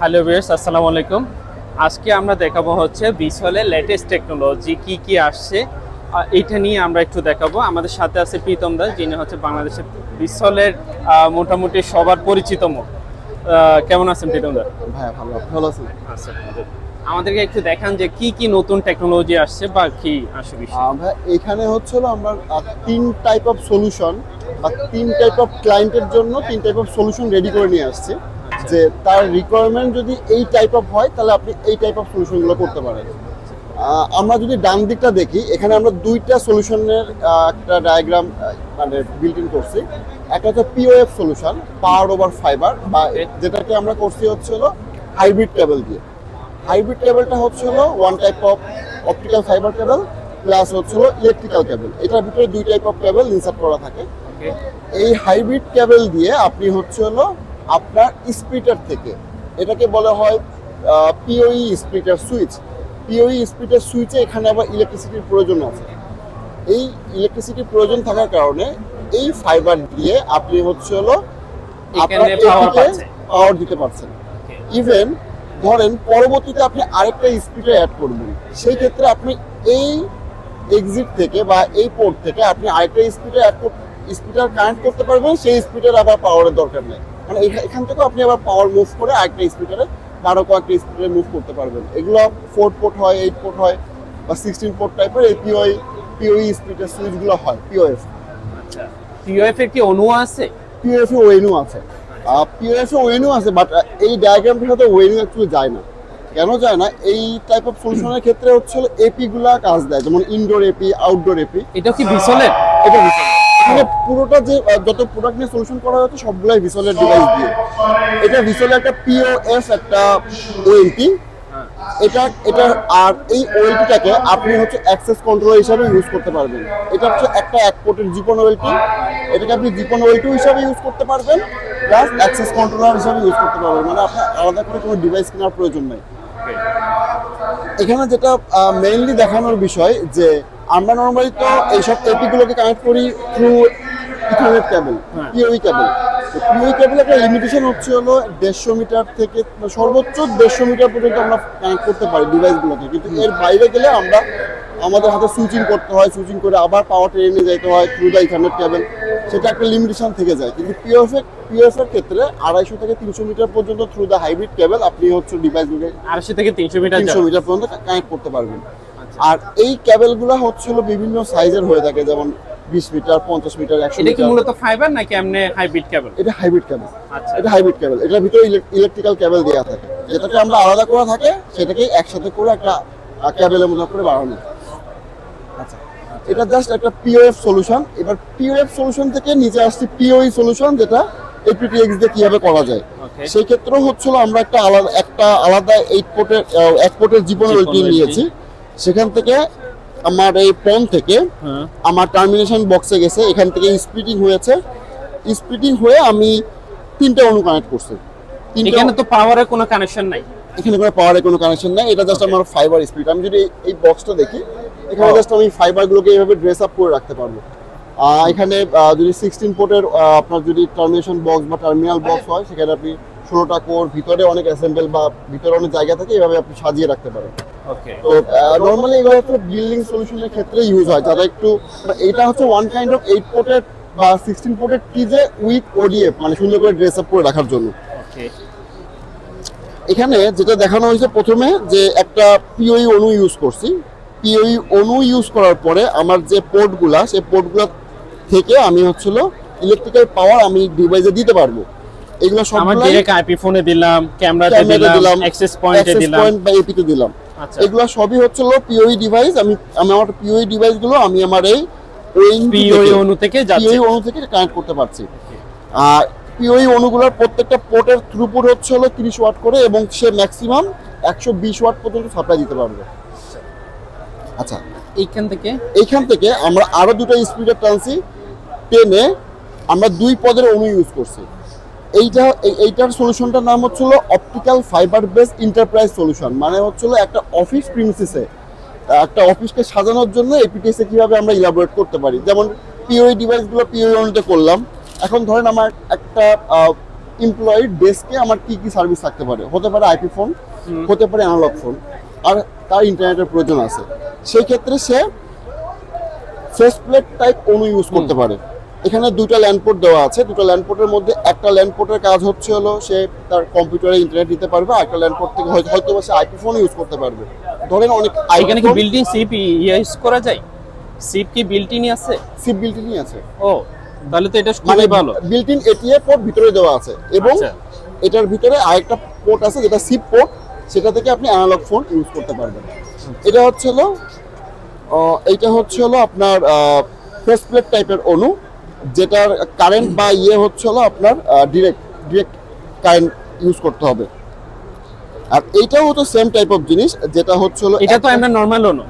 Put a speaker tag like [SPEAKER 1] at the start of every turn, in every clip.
[SPEAKER 1] Hello viewers আসসালামু আলাইকুম। আজকে আমরা দেখাবো হচ্ছে বিসলের লেটেস্ট টেকনোলজি কি কি আসছে। এটা নিয়ে আমরা একটু দেখাবো। আমাদের সাথে আছে প্রীতম দাস যিনি হচ্ছে বাংলাদেশের বিসলের মোটামুটি সবার পরিচিত মুখ। কেমন আছেন প্রীতম দাস
[SPEAKER 2] ভাই ভালো। ভালো আছেন?
[SPEAKER 1] আচ্ছা আমাদেরকে একটু দেখান যে কি কি নতুন টেকনোলজি আসছে বা কি আসে
[SPEAKER 2] ভাই এখানে হচ্ছে আমরা তিন টাইপ অফ সলিউশন বা তিন টাইপ অফ ক্লায়েন্টের জন্য তিন টাইপ অফ সলিউশন রেডি করে নিয়ে আসছি। যে তার রিকোয়ারমেন্ট যদি এই টাইপ অফ হয় তাহলে আপনি এই টাইপ অফ সলিউশনগুলো করতে পারেন। আমরা যদি ডান দিকটা দেখি এখানে আমরা দুইটা সলিউশনের একটা ডায়াগ্রাম মানে বিল্ট ইন করছি। একটা হচ্ছে POF solution power over fiber বা যেটাকে আমরা করছি হচ্ছে হলো হাইব্রিড কেবল দিয়ে। হাইব্রিড কেবলটা হচ্ছে হলো one type of optical fiber cable plus হচ্ছে হলো ইলেকট্রিক্যাল কেবল এটার ভিতরে দুই টাইপ অফ কেবল ইনসার্ট করা থাকে। এই হাইব্রিড কেবল দিয়ে আপনি হচ্ছে হলো আপনার স্পিটার থেকে। এটাকে বলা হয় পিওই স্পিটার সুইচ। পিওই স্পিটার সুইচে এখানে আবার ইলেকট্রিসিটির প্রয়োজন আছে। এই ইলেকট্রিসিটির প্রয়োজন থাকার কারণে এই ফাইবার দিয়ে আপনি হচ্ছে হলো পাওয়ার দিতে পারছেন। ইভেন ধরেন পরবর্তীতে আপনি আরেকটা স্পিডে অ্যাড করবেন। সেই ক্ষেত্রে আপনি এই এক্সিট থেকে বা এই পোর্ট থেকে আপনি আরেকটা স্পিডে অ্যাড স্পিডার কানেক্ট করতে পারবেন সেই স্পিডের আবার পাওয়ারের দরকার নেই। মানে এখা- এখান থেকে আপনি আবার পাওয়ার মুভ করে আরেকটা স্পিডারে আরও কয়েকটা স্পিডে মুভ করতে পারবেন। এগুলো ফোর পোর্ট হয় এইট পোর্ট হয় বা সিক্সটিন পোর্ট টাইপের এই পিওই পিওই স্পিডের সুইচগুলো হয় পিওএফ
[SPEAKER 1] আচ্ছা পিওএফ এর কি অনু আছে?
[SPEAKER 2] পিওএফ এ ওয়েনু আছে। পিওএফ এ ওয়েনু আছে বাট এই ডায়াগ্রামটার সাথে ওয়েনু অ্যাকচুয়ালি যায় না। কেন যায় না? এই টাইপ অফ সলিউশনের ক্ষেত্রে হচ্ছে এপি গুলা কাজ দেয় যেমন ইনডোর এপি আউটডোর এপি
[SPEAKER 1] এটা কি বিসলের
[SPEAKER 2] এটা ভিসল এখানে পুরোটা যে যত প্রোডাক্ট নিয়ে সলিউশন করা হচ্ছে সবগুলাই ভিসলের ডিভাইস দিয়ে। এটা ভিসলের একটা পিওএস একটা ওএলটি এটা এটা, আর এই ওয়েলটিটাকে আপনি হচ্ছে অ্যাক্সেস কন্ট্রোলার হিসাবে ইউজ করতে পারবেন। এটা হচ্ছে একটা এক পোর্টের জিপন ওয়েলটি এটাকে আপনি জিপন ওয়েলটি হিসাবে ইউজ করতে পারবেন প্লাস অ্যাক্সেস কন্ট্রোলার হিসাবে ইউজ করতে পারবেন। মানে আপনার আলাদা করে কোনো ডিভাইস কেনার প্রয়োজন নেই। এখানে যেটা মেইনলি দেখানোর বিষয় যে আমরা নর্মালি তো এইসব এপিগুলোকে কানেক্ট করি through ethernet cable. POE cable POE cable একটা লিমিটেশন হচ্ছে হলো দেড়শো মিটার থেকে সর্বোচ্চ দেড়শো মিটার পর্যন্ত আমরা কানেক্ট করতে পারি ডিভাইসগুলোকে কিন্তু এর বাইরে গেলে আমরা আমাদের হাতে সুইচিং করতে হয় সুইচিং করে আবার পাওয়ার ট্রেনে যেতে হয় থ্রু দ্য ইথারনেট কেবল সেটা একটা লিমিটেশন থেকে যায়। কিন্তু পিওএফ পিওএফ এর ক্ষেত্রে আড়াইশো থেকে তিনশো মিটার পর্যন্ত থ্রু দ্য হাইব্রিড কেবল আপনি হচ্ছে ডিভাইসগুলোকে
[SPEAKER 1] আড়াইশো থেকে তিনশো মিটার
[SPEAKER 2] তিনশো মিটার পর্যন্ত কানেক্ট করতে পারবেন। আর এই ক্যাবেলগুলো হচ্ছে হলো বিভিন্ন সাইজের হয়ে থাকে যেমন বিশ মিটার পঞ্চাশ মিটার একশো
[SPEAKER 1] এটা কি মূলত ফাইবার নাকি এমনি হাইব্রিড কেবল
[SPEAKER 2] এটা হাইব্রিড ক্যাবেল
[SPEAKER 1] আচ্ছা।
[SPEAKER 2] এটা হাইব্রিড ক্যাবেল এটার ভিতরে ইলেকট্রিক্যাল ক্যাবেল দেওয়া থাকে। যেটাকে আমরা আলাদা করা থাকে সেটাকে একসাথে করে একটা ক্যাবেলের মতো করে বাড়ানো আচ্ছা। এটা জাস্ট একটা পিওএফ সলিউশন এবার পিওএফ সলিউশন থেকে নিচে আসছে পিওই সলিউশন যেটা এপিটিএক্স দিয়ে কীভাবে করা যায়। সেই ক্ষেত্রেও হচ্ছিল আমরা একটা আলাদা একটা আলাদা এইট পোর্টের এক পোর্টের জীবন
[SPEAKER 1] জীবন
[SPEAKER 2] ওয়েল্টিং
[SPEAKER 1] ওয়েল্টিং।
[SPEAKER 2] নিয়েছি। সেখান থেকে আমার এই পন থেকে
[SPEAKER 1] হ্যাঁ।
[SPEAKER 2] আমার টার্মিনেশন বক্সে গেছে। এখান থেকে স্প্লিটিং হয়েছে। স্প্লিটিং হয়ে আমি তিনটা অনু কানেক্ট করছি।
[SPEAKER 1] এখানে তো পাওয়ারের কোনো কানেকশন নাই।
[SPEAKER 2] এখানে কোনো পাওয়ারের কোনো কানেকশন নাই। এটা জাস্ট আমার ফাইবার স্পিড আমি যদি এই বক্সটা দেখি এখানে
[SPEAKER 1] Oh.
[SPEAKER 2] জাস্ট আমি ফাইবারগুলোকে এইভাবে ড্রেস আপ করে রাখতে পারব। এখানে যদি সিক্সটিন পোর্টের আপনার যদি টার্মিনেশন বক্স বা টার্মিনাল বক্স হয় সেখানে আপনি ষোলোটা কোর ভিতরে অনেক অ্যাসেম্বল বা ভিতরে অনেক জায়গা থাকে এইভাবে আপনি সাজিয়ে রাখতে পারেন। তো নর্মালি এগুলো হচ্ছে বিল্ডিং সলিউশনের ক্ষেত্রে ইউজ হয় যারা একটু মানে এটা হচ্ছে ওয়ান কাইন্ড অফ এইট পোর্টের বা সিক্সটিন পোর্টের টিজে উইথ ওডিএফ মানে সুন্দর করে ড্রেস আপ করে রাখার জন্য। এখানে যেটা দেখানো হয়েছে প্রথমে যে একটা পিওই অণু ইউজ করছি। পিওই অণু ইউজ করার পরে আমার যে পোর্টগুলা সেই পোর্টগুলো থেকে আমি হচ্ছিল ইলেকট্রিক্যাল পাওয়ার আমি ডিভাইসে দিতে পারব। এগুলো সব
[SPEAKER 1] আমার ডিরেক্ট আইপি ফোনে দিলাম ক্যামেরাতে দিলাম অ্যাক্সেস পয়েন্টে দিলাম।
[SPEAKER 2] পয়েন্ট বা এপিতে দিলাম।
[SPEAKER 1] আচ্ছা।
[SPEAKER 2] এগুলো সবই হচ্ছিল পিওই ডিভাইস আমি আমি আমার পিওই ডিভাইসগুলো আমি আমার এই
[SPEAKER 1] পিওই অনু থেকে যাচ্ছে।
[SPEAKER 2] পিওই অনু থেকে কানেক্ট করতে পারছি। আর পিওই অণুগুলোর প্রত্যেকটা পোর্টের থ্রুপুট হচ্ছে হলো তিরিশ ওয়াট করে এবং সে ম্যাক্সিমাম একশো বিশ ওয়াট পর্যন্ত সাপ্লাই দিতে পারবে। আচ্ছা।
[SPEAKER 1] এইখান থেকে?
[SPEAKER 2] এইখান থেকে আমরা আরও দুটো স্পিডের টানছি টেনে আমরা দুই পদের অণু ইউজ করছি। এইটা এই- এইটার সলিউশনটার নাম হচ্ছিল optical fiber base enterprise solution মানে হচ্ছিল একটা অফিস প্রিন্সেসে একটা অফিসকে সাজানোর জন্য এপিটিএস কীভাবে আমরা ইলাবোরেট করতে পারি। যেমন পিওই ডিভাইসগুলো পিওই অনুতে করলাম। এখন ধরেন আমার একটা এমপ্লয়ির ডেস্কে আমার কি কি সার্ভিস থাকতে পারে? হতে পারে আইপি ফোন হতে পারে অ্যানালগ ফোন আর তার ইন্টারনেটের প্রয়োজন আছে। সেই ক্ষেত্রে সে face plate type ONU use করতে পারে। এখানে দুটো ল্যান্ডপোর্ট দেওয়া আছে। দুটো ল্যান্ডপোর্টের মধ্যে একটা ল্যান্ডপোর্টের কাজ হচ্ছে হলো সে তার কম্পিউটারে ইন্টারনেট দিতে পারবে আর একটা ল্যান্ডপোর্ট থেকে হয়তো বা সে আইপি ফোন ইউজ করতে পারবে। ধরেন অনেক
[SPEAKER 1] এখানে কি বিল্ডিং সিপ ইউজ করা যায়? সিপ কি বিল্টিনই আছে?
[SPEAKER 2] সিপ বিল্টিনই আছে।
[SPEAKER 1] ও তাহলে তো এটা
[SPEAKER 2] মানে
[SPEAKER 1] খুবই ভালো
[SPEAKER 2] বিল্ট-ইন এটিএ পোর্ট ভিতরে দেওয়া আছে এবং
[SPEAKER 1] আচ্ছা।
[SPEAKER 2] এটার ভিতরে আরেকটা পোর্ট আছে যেটা সিপ পোর্ট সেটা থেকে আপনি অ্যানালগ ফোন ইউজ করতে পারবেন। এটা হচ্ছে হলো এইটা হচ্ছে হলো আপনার ফেস প্লেট টাইপের অনু যেটার কারেন্ট বা ইয়ে হচ্ছে হলো আপনার ডিরেক্ট ডিরেক্ট কারেন্ট ইউজ করতে হবে। আর এইটাও হতো সেম টাইপ অফ জিনিস যেটা হচ্ছে হলো
[SPEAKER 1] এটা তো আমরা নরমাল অনু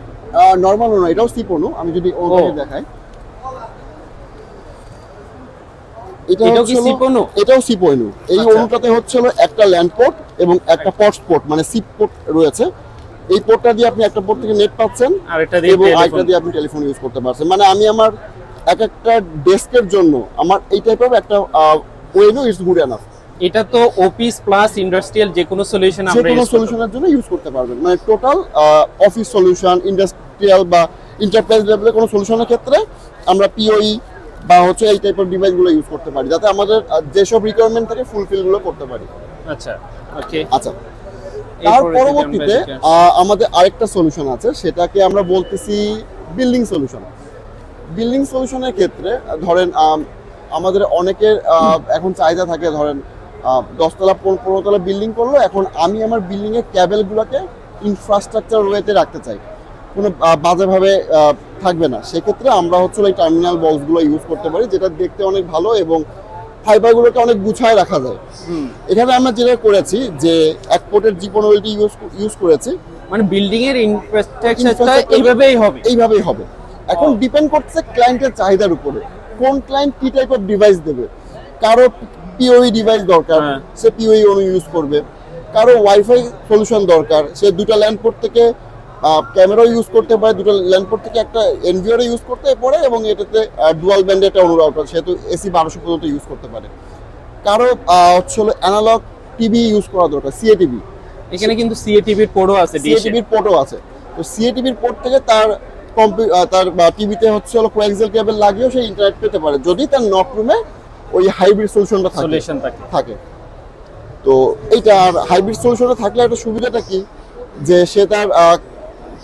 [SPEAKER 2] নর্মাল অনু এটাও সিপ অনু আমি যদি অনুটাকে দেখাই। এটা হচ্ছে এটাও সিপ অনু এই
[SPEAKER 1] আচ্ছা।
[SPEAKER 2] হচ্ছে হলো একটা ল্যান্ড পোর্ট এবং একটা পটস পোর্ট মানে সিপ পোর্ট রয়েছে। এই পোর্টটা দিয়ে আপনি একটা পোর্ট থেকে নেট পাচ্ছেন
[SPEAKER 1] আর এটা দিয়ে
[SPEAKER 2] এবং। আরেকটা দিয়ে আপনি টেলিফোন ইউজ করতে পারছেন। মানে আমি আমার এক একটা ডেস্কের জন্য আমার এই টাইপের একটা ওয়েনো ইটস গুড এনাফ
[SPEAKER 1] এটা তো অফিস প্লাস ইন্ডাস্ট্রিয়াল যে কোনো সলিউশন
[SPEAKER 2] যে
[SPEAKER 1] আমরা
[SPEAKER 2] কোনো সলিউশনের জন্য ইউজ করতে পারবেন। মানে টোটাল অফিস সলিউশন ইন্ডাস্ট্রিয়াল বা এন্টারপ্রাইজ লেভেলের কোনো সলিউশনের ক্ষেত্রে আমরা পিওই বা হচ্ছে এই টাইপের ডিভাইসগুলো ইউজ করতে পারি যাতে আমাদের যেসব রিকোয়ারমেন্ট থাকে ফুলফিলগুলো করতে পারি।
[SPEAKER 1] আচ্ছা ওকে
[SPEAKER 2] আচ্ছা। তার পরবর্তীতে আহ, আমাদের আরেকটা সলিউশন আছে সেটাকে আমরা বলতেছি বিল্ডিং সলিউশন বিল্ডিং সলিউশনের ক্ষেত্রে ধরেন আমাদের অনেকের এখন চাহিদা থাকে ধরেন দশতলা পনেরো পনেরোতলা বিল্ডিং করল এখন আমি আমার বিল্ডিং এর ক্যাবেলগুলোকে ইনফ্রাস্ট্রাকচার ওয়েতে রাখতে চাই। কোনো বাজেভাবে থাকবে না। সেক্ষেত্রে আমরা হচ্ছে এই টার্মিনাল বক্সগুলো ইউজ করতে পারি যেটা দেখতে অনেক ভালো এবং ফাইবারগুলোকে অনেক গুছায় রাখা যায়। এখানে আমরা যেটা করেছি যে এক পোর্টের ওয়েলটি ইউজ ইউজ করেছি।
[SPEAKER 1] মানে বিল্ডিং এর ইনফ্রাস্ট্রাকচারটা এইভাবেই হবে।
[SPEAKER 2] এইভাবেই হবে। এখন ডিপেন্ড করছে ক্লায়েন্টের চাহিদার উপরে। কোন ক্লায়েন্ট কি টাইপ অফ ডিভাইস দেবে? কারও পিওই ডিভাইস দরকার
[SPEAKER 1] হ্যাঁ।
[SPEAKER 2] সে পিওই অনু ইউজ করবে। কারও ওয়াইফাই সলিউশন দরকার সে দুটো ল্যান্ডপোর্ট থেকে ক্যামেরাও ইউজ করতে পারে দুটো ল্যান্ডপোর্ট থেকে একটা এনভিআরও ইউজ করতে পারে এবং এটাতে ডুয়াল ব্যান্ডে একটা অনুরাউটার সেহেতু এসি বারোশো পর্যন্ত ইউজ করতে পারে। কারও হচ্ছে হলো অ্যানালগ টিভি ইউজ করা দরকার সিএটিভি
[SPEAKER 1] এখানে কিন্তু সিএটিভির পোর্টও আছে ডিশে
[SPEAKER 2] সিএটিভির পোর্টও আছে। তো সিএটিভির পোর্ট থেকে তার তার টিভিতে হচ্ছে হলো কোয়াক্সেল কেবল লাগিয়েও সে ইন্টারনেট পেতে পারে। যদি তার নক রুমে ওই হাইব্রিড সলিউশনটা থাকে।
[SPEAKER 1] সলিউশন থাকে।
[SPEAKER 2] তো এইটা আর হাইব্রিড সলিউশনে থাকলে একটা সুবিধাটা কি? যে সে তার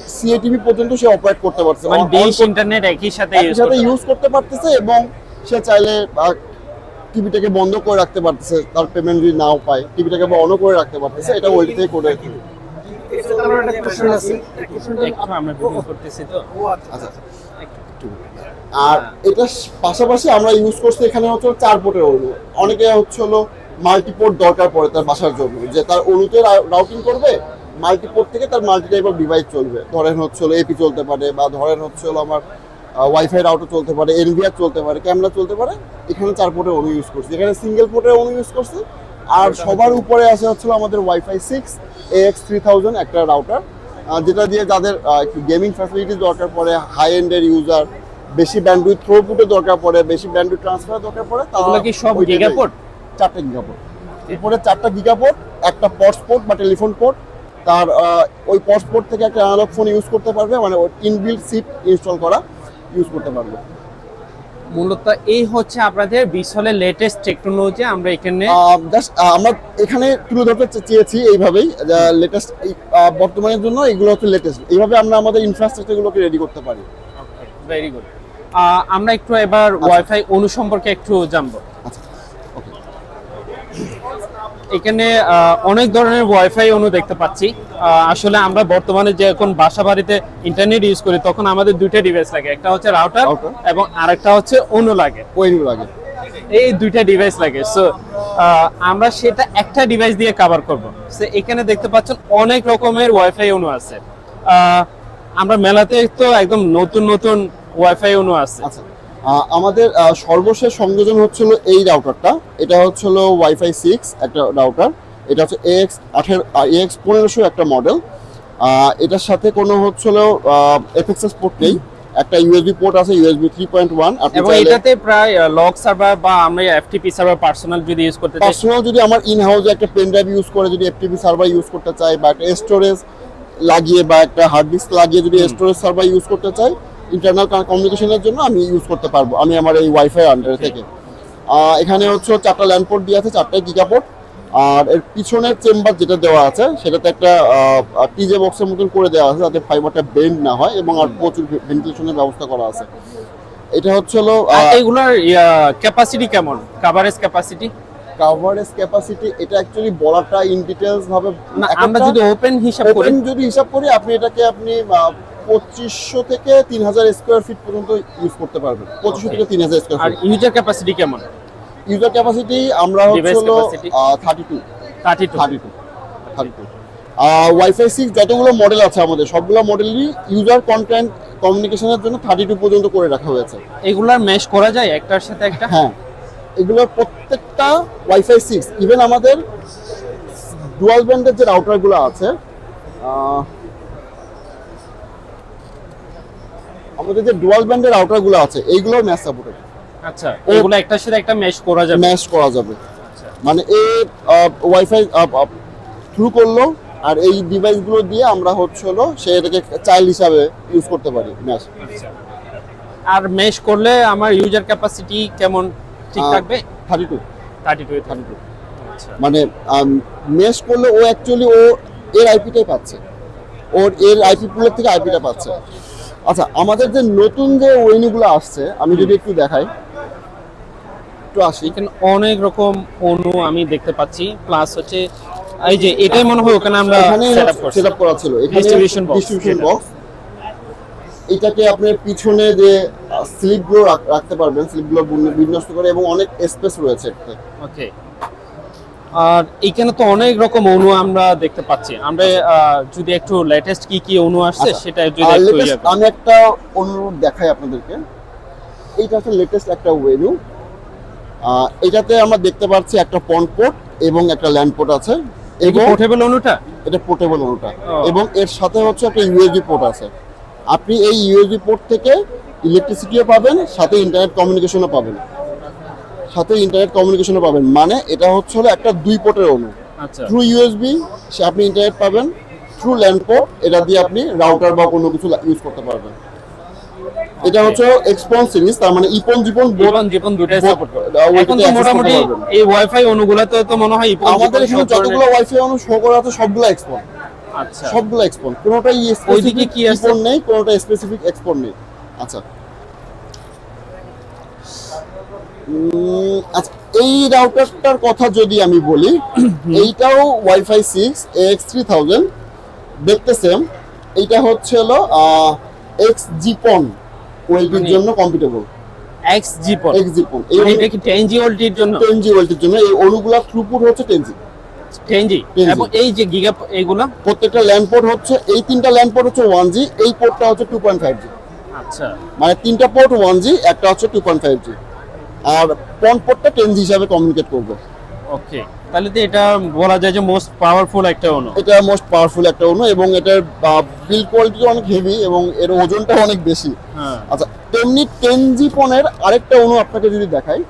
[SPEAKER 2] সিএটিভি পর্যন্ত সে অপারেট করতে পারছে।
[SPEAKER 1] মানে
[SPEAKER 2] করতে-
[SPEAKER 1] ইন্টারনেট একই সাথে ইউজ
[SPEAKER 2] সাথে
[SPEAKER 1] করতে
[SPEAKER 2] ইউজ করতে পারতেছে এবং সে চাইলে টিভিটাকে বন্ধ করে রাখতে পারতেছে। তার পেমেন্ট যদি নাও পায় টিভিটাকে অনও করে রাখতে পারতেছে। এটা ওই থেকে করে আর এটা পাশাপাশি আমরা ইউজ করছি এখানে হচ্ছে চার পোর্টের অনু অনেকে হচ্ছে হলো মাল্টিপোর্ট দরকার পড়ে তার বাসার জন্য। যে তার অনুতে রাউটিং করবে মাল্টিপোর্ট থেকে তার মাল্টি টাইপ অফ ডিভাইস চলবে। ধরেন হচ্ছে হলো এপি চলতে পারে বা ধরেন হচ্ছে হলো আমার ওয়াইফাই রাউটার চলতে পারে এনভিআর চলতে পারে ক্যামেরা চলতে পারে। এখানে চার পোর্টের অনু ইউজ করছি। এখানে সিঙ্গেল পোর্টের অনু ইউজ করছি আর সবার উপরে আছে হচ্ছে হলো আমাদের WiFi six A X three thousand একটা রাউটার যেটা দিয়ে যাদের একটু গেমিং ফ্যাসিলিটিস দরকার পড়ে হাই এন্ডের ইউজার বেশি ব্যান্ডউইথ থ্রোপুটের দরকার পড়ে বেশি ব্যান্ডউইথ ট্রান্সফার দরকার পড়ে
[SPEAKER 1] এগুলো কি সব গিগাপোর্ট
[SPEAKER 2] চারটে গিগাপোর্ট উপরে চারটা গিগাপোর্ট একটা পটস পোর্ট বা টেলিফোন পোর্ট তার ওই পটস পোর্ট থেকে একটা অ্যানালগ ফোন ইউজ করতে পারবে মানে ইনবিল্ট সিপ ইনস্টল করা ইউজ করতে পারবে।
[SPEAKER 1] মূলত এই হচ্ছে আপনাদের বিশলের লেটেস্ট টেকনোলজি আমরা এখানে
[SPEAKER 2] আমরা এখানে তুলে ধরতে চেয়েছি এইভাবেই লেটেস্ট বর্তমানের জন্য এগুলো হচ্ছে লেটেস্ট এইভাবে আমরা আমাদের ইনফ্রাস্ট্রাকচারগুলোকে রেডি করতে পারি।
[SPEAKER 1] ভেরি গুড আমরা একটু এবার ওয়াইফাই অনু সম্পর্কে একটু জানব।
[SPEAKER 2] আচ্ছা
[SPEAKER 1] এখানে অনেক ধরনের ওয়াইফাই অনু দেখতে পাচ্ছি। আসলে আমরা বর্তমানে যে এখন বাসা বাড়িতে ইন্টারনেট ইউজ করি তখন আমাদের দুইটা ডিভাইস লাগে। একটা হচ্ছে রাউটার। এবং আরেকটা হচ্ছে অনু লাগে।
[SPEAKER 2] আগে
[SPEAKER 1] এই দুইটা ডিভাইস লাগে। সো আমরা সেটা একটা ডিভাইস দিয়ে কভার করব। সো এখানে দেখতে পাচ্ছেন অনেক রকমের ওয়াইফাই অনু আছে। আহ, আমরা মেলাতে তো একদম নতুন নতুন ওয়াইফাই অনু আছে।
[SPEAKER 2] আচ্ছা। আমাদের সর্বশেষ সংযোজন হচ্ছিল এই রাউটারটা এটা হচ্ছিল ওয়াইফাই সিক্স একটা রাউটার এটা হচ্ছে এক্স আঠেরো এক্স পনেরোশো একটা মডেল এটার সাথে কোনো হচ্ছিল এফএক্সএস পোর্ট নেই। একটা ইউএসবি পোর্ট আছে ইউএসবি থ্রি পয়েন্ট ওয়ান আপনি
[SPEAKER 1] এবং এটাতে প্রায় লক সার্ভার বা আমরা এফটিপি সার্ভার পার্সোনাল যদি ইউজ করতে চাই
[SPEAKER 2] পার্সোনাল যদি আমার ইন হাউসে একটা পেন ড্রাইভ ইউজ করে যদি এফটিপি সার্ভার ইউজ করতে চাই বা একটা স্টোরেজ লাগিয়ে বা একটা হার্ড ডিস্ক লাগিয়ে যদি স্টোরেজ সার্ভার ইউজ করতে চাই ইন্টারনাল কমিউনিকেশনের জন্য আমি ইউজ করতে পারব। আমি আমার এই ওয়াইফাই আন্ডারে থেকে। এখানে হচ্ছে চারটা ল্যান্ড পোর্ট দিয়ে আছে চারটাই গিগাপোর্ট আর এর পিছনের চেম্বার যেটা দেওয়া আছে সেটাতে একটা টিজে বক্সের মতন করে দেওয়া আছে যাতে ফাইবারটা বেন্ড না হয় এবং আর প্রচুর ভেন্টিলেশনের ব্যবস্থা করা আছে। এটা হচ্ছে হলো
[SPEAKER 1] এগুলোর ক্যাপাসিটি কেমন? কাভারেজ ক্যাপাসিটি
[SPEAKER 2] কাভারেজ ক্যাপাসিটি এটা অ্যাকচুয়ালি বলাটা ইন ডিটেলস ভাবে
[SPEAKER 1] না আমরা যদি ওপেন হিসাব করি।
[SPEAKER 2] open যদি হিসাব করি আপনি এটাকে আপনি পঁচিশশো থেকে তিন হাজার স্কোয়ার ফিট পর্যন্ত ইউজ করতে পারবেন। পঁচিশশো. থেকে তিন হাজার স্কোয়ার
[SPEAKER 1] আর ইউজার ক্যাপাসিটি কেমন?
[SPEAKER 2] ইউজার ক্যাপাসিটি আমরা হচ্ছে হলো? Thirty two
[SPEAKER 1] thirty two
[SPEAKER 2] thirty two thirty two WiFi six যতগুলো মডেল আছে আমাদের সবগুলো মডেলই ইউজার কন্টেন্ট কমিউনিকেশনের জন্য থার্টি টু পর্যন্ত করে রাখা হয়েছে।
[SPEAKER 1] এগুলার ম্যাশ করা যায় একটার সাথে একটা?
[SPEAKER 2] হ্যাঁ। এগুলোর প্রত্যেকটা ওয়াইফাই সিক্স ইভেন আমাদের ডুয়াল ব্যান্ডের যে রাউটারগুলো আছে আমাদের যে ডুয়াল ব্যান্ডের রাউটারগুলো আছে এইগুলোর ম্যাচ সাপোর্টেড
[SPEAKER 1] আচ্ছা এগুলো একটার সাথে একটা ম্যাশ করা যাবে?
[SPEAKER 2] ম্যাচ করা যাবে।
[SPEAKER 1] আচ্ছা।
[SPEAKER 2] মানে এ ওয়াইফাই থ্রু করল আর এই ডিভাইসগুলো দিয়ে আমরা হচ্ছে হলো সে এটাকে চাইল্ড হিসাবে ইউজ করতে পারি ম্যাচ
[SPEAKER 1] আচ্ছা। আর ম্যাশ করলে আমার ইউজার ক্যাপাসিটি কেমন? ঠিক থাকবে?
[SPEAKER 2] Thirty two
[SPEAKER 1] thirty two
[SPEAKER 2] thirty two
[SPEAKER 1] আচ্ছা।
[SPEAKER 2] মানে মেশ করলে ও অ্যাকচুয়ালি ও এর আইপিটাই পাচ্ছে। ওর এর আইপি পুলের থেকে আইপিটা পাচ্ছে। আচ্ছা আমাদের যে নতুন যে ওয়েনিগুলো আসছে আমি যদি একটু দেখাই। একটু আসি।
[SPEAKER 1] এখানে অনেক রকম অণু আমি দেখতে পাচ্ছি। প্লাস হচ্ছে এই যে এটাই মনে হয় ওখানে আমরা
[SPEAKER 2] এখানে
[SPEAKER 1] সেট আপ করছি।
[SPEAKER 2] সেট আপ করা ছিল।
[SPEAKER 1] box,
[SPEAKER 2] ডিস্ট্রিবিউশন বক্স এটাকে আপনি পিছনে যে স্লিপগুলো রাখতে পারবেন স্লিপগুলো বিন্যস্ত করে এবং অনেক স্পেস রয়েছে এটাতে
[SPEAKER 1] ওকে আর এখানে তো অনেক রকম অণু আমরা দেখতে পাচ্ছি। আমরা যদি একটু লেটেস্ট কি কি অণু আসছে
[SPEAKER 2] আচ্ছা।
[SPEAKER 1] সেটা যদি একটু ইয়ে।
[SPEAKER 2] আমি একটা অনুরোধ দেখাই আপনাদেরকে। এইটা হচ্ছে লেটেস্ট একটা ওয়েনু এটাতে আমরা দেখতে পাচ্ছি একটা পন্ড পোর্ট এবং একটা ল্যান্ড পোর্ট আছে এবং
[SPEAKER 1] পোর্টেবল অণুটা?
[SPEAKER 2] এটা পোর্টেবল অনুটা এবং এর সাথে হচ্ছে একটা ইউএসবি পোর্ট আছে। আপনি এই ইউএসবি পোর্ট থেকে ইলেকট্রিসিটিও পাবেন সাথে ইন্টারনেট কমিউনিকেশনও পাবেন। সাথে ইন্টারনেট কমিউনিকেশনও পাবেন। মানে এটা হচ্ছে হলো একটা দুই পোর্টের অনু থ্রু ইউএসবি সে আপনি ইন্টারনেট পাবেন। থ্রু ল্যান্ড পোর্ট এটা দিয়ে আপনি রাউটার বা কোনো কিছু ইউজ করতে পারবেন। এটা হচ্ছে এক্সপন সিরিজ তার মানে ইপন জীবন
[SPEAKER 1] জীবন জীবন দুটাই সাপোর্ট করে। এখন তো মোটামুটি এই ওয়াইফাই অণুগুলাতে তো মনে হয় ইপন
[SPEAKER 2] আমাদের এখানে যতগুলো ওয়াইফাই অনু শো করা আছে সবগুলো এক্সপন
[SPEAKER 1] আচ্ছা।
[SPEAKER 2] সবগুলো এক্সপন কোনোটাই
[SPEAKER 1] ওইদিকে
[SPEAKER 2] স্পেসিফিক
[SPEAKER 1] কি?
[SPEAKER 2] ইপন নেই কোনোটা স্পেসিফিক এক্সপন নেই। আচ্ছা। আচ্ছা এই রাউটারটার কথা যদি আমি বলি এইটাও WiFi six X three thousand দেখতে সেম এইটা হচ্ছে হলো এক্স জিপন ওয়েলটির
[SPEAKER 1] মানে-
[SPEAKER 2] জন্য compatible
[SPEAKER 1] X GPON
[SPEAKER 2] X GPON
[SPEAKER 1] এটা কি 10G ভোল্টের জন্য?
[SPEAKER 2] টেন জি ওয়েলটির জন্য। এই অনুগুলা থ্রুপুট হচ্ছে টেন জি
[SPEAKER 1] 10G
[SPEAKER 2] 10G
[SPEAKER 1] এবং এই যে গিগা এগুলো?
[SPEAKER 2] প্রত্যেকটা ল্যান্ড পোর্ট হচ্ছে এই তিনটা ল্যান্ড পোর্ট হচ্ছে ওয়ান জি এই পোর্টটা হচ্ছে টু পয়েন্ট ফাইভ জি
[SPEAKER 1] আচ্ছা।
[SPEAKER 2] মানে তিনটা পোর্ট ওয়ান জি একটা হচ্ছে টু পয়েন্ট ফাইভ জি আর পন পোর্টটা টেন জি হিসাবে কমিউনিকেট করবে।
[SPEAKER 1] ওকে তাহলে তো এটা বলা যায় যে মোস্ট পাওয়ারফুল একটা অণু।
[SPEAKER 2] এটা মোস্ট পাওয়ারফুল একটা অনু এবং এটার বিল কোয়ালিটি অনেক হেভি এবং এর ওজনটা অনেক বেশি।
[SPEAKER 1] হ্যাঁ।
[SPEAKER 2] আচ্ছা তেমনি টেন জি পনেরো আরেকটা অনু আপনাকে যদি দেখাই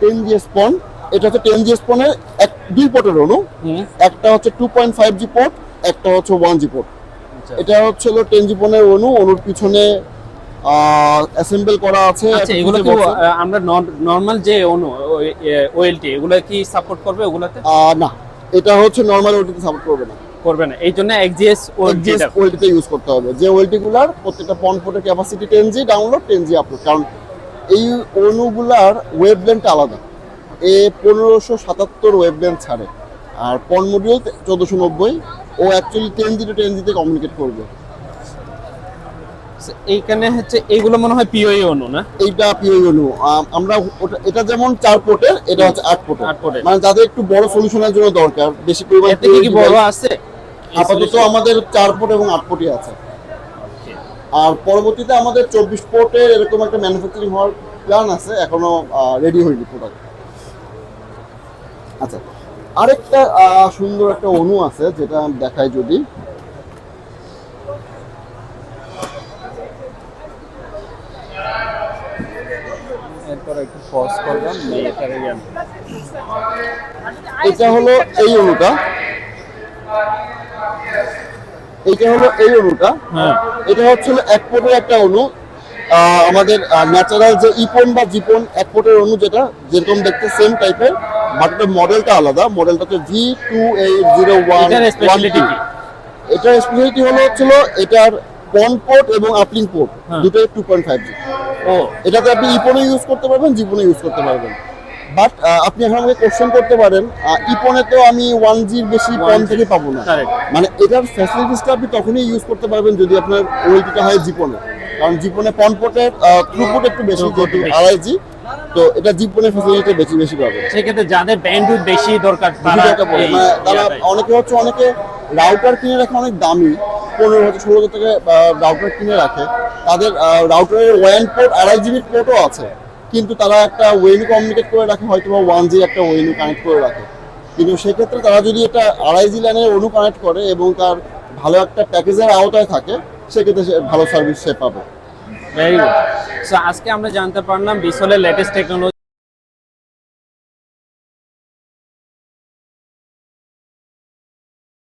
[SPEAKER 2] টেন জি স্পন এটা হচ্ছে টেন জি স্পনের এক দুই পোর্টের অনু
[SPEAKER 1] হুম।
[SPEAKER 2] একটা হচ্ছে two point five G port একটা হচ্ছে ওয়ান জি পোর্ট এটা হচ্ছে হলো টেন জি পনেরো অনু অনুর পিছনে অ্যাসেম্বল করা আছে
[SPEAKER 1] আচ্ছা এগুলো কি আমরা নরমাল যে অণু ওএলটি এগুলো কি সাপোর্ট করবে ওগুলাতে?
[SPEAKER 2] না এটা হচ্ছে নর্মাল ওয়েলটিতে সাপোর্ট করবে না।
[SPEAKER 1] করবে না এই জন্য এক্সজিএস ওএলটি
[SPEAKER 2] ওয়েলটিতে ইউজ করতে হবে। যে ওয়েলটিগুলার প্রত্যেকটা পন পোর্টের capacity ten G download ten G upload কারণ এই অণুগুলার ওয়েবলেন্থ আলাদা। এ পনেরোশো সাতাত্তর ওয়েবলেন্থ ছাড়ে। আর পন মডিউল চোদ্দোশো নব্বই ও actually ten G to ten জিতে কমিউনিকেট করবে।
[SPEAKER 1] এইখানে হচ্ছে এইগুলো মনে হয় পিওই অণু না?
[SPEAKER 2] এইটা পিওই অনু আমরা এটা যেমন চার পোর্টের এটা হচ্ছে আট পোর্টের।
[SPEAKER 1] আট পোর্টের।
[SPEAKER 2] মানে যাদের একটু বড় সলিউশনের জন্য দরকার বেশি পরিমাণ
[SPEAKER 1] থেকে কি বড় আছে?
[SPEAKER 2] আপাতত আমাদের চার পোর্ট এবং আট পোর্টই আছে। আর পরবর্তীতে আমাদের চব্বিশ পোর্টের এরকম একটা ম্যানুফ্যাকচারিং হওয়ার প্ল্যান আছে এখনও রেডি হয়নি প্রোডাক্ট আচ্ছা আরেকটা সুন্দর একটা অণু আছে যেটা দেখায় যদি।
[SPEAKER 1] পজ করলাম
[SPEAKER 2] এটা হলো এই অণুটা। এটা হলো এই অণুটা।
[SPEAKER 1] হ্যাঁ।
[SPEAKER 2] এটা হচ্ছিল এক পোটের একটা অণু। আমাদের ন্যাচারাল যে ইপন বা জিপন এক পোটের অণু যেটা যেরকম দেখতে সেম টাইপের বাট মডেলটা আলাদা। মডেলটা হচ্ছে V two eight zero one
[SPEAKER 1] এটার স্পেশালিটি
[SPEAKER 2] হলো হচ্ছিল এটার পন পোর্ট এবং আপলিং পোর্ট। দুটোই টু পয়েন্ট ফাইভ জি
[SPEAKER 1] ও।
[SPEAKER 2] এটাতে আপনি ইপনে ইউজ করতে পারবেন জীবনে ইউজ করতে পারবেন। বাট আপনি এখন আমাকে কোশ্চেন করতে পারেন ইপনে তো আমি ওয়ান জির বেশি
[SPEAKER 1] 1G
[SPEAKER 2] থেকে পাবো না. মানে এটার ফ্যাসিলিটিসটা আপনি তখনই ইউজ করতে পারবেন যদি আপনার ওয়েলটিটা হয় জীবনে কারণ জীবনে পনপোর্টের থ্রুপুট একটু বেশি যেহেতু আড়াই জি তো এটা জীবনের ফ্যাসিলিটি বেশি বেশি পাবেন
[SPEAKER 1] সেক্ষেত্রে যাদের ব্যান্ডউইথ বেশি দরকার তারা এই
[SPEAKER 2] মানে তারা অনেকে হচ্ছে অনেকে রাউটার কিনে রাখে অনেক দামি পনেরো হাজার, ষোলো হাজার টাকা রাউটার কিনে রাখে। তাদের রাউটারের ওয়ান পোর্ট আড়াই জিবির পোর্টও আছে। কিন্তু তারা একটা ওয়েনু কমিউনিকেট করে রাখে হয়তো বা ওয়ান জি একটা ওয়েনু কানেক্ট করে রাখে। কিন্তু সেক্ষেত্রে তারা যদি এটা আড়াই জি লাইনের অনু কানেক্ট করে এবং তার ভালো একটা প্যাকেজের আওতায় থাকে, সেক্ষেত্রে সে ভালো সার্ভিস সে পাবে।
[SPEAKER 1] আজকে আমরা জানতে পারলাম বিসলের লেটেস্ট টেকনোলজি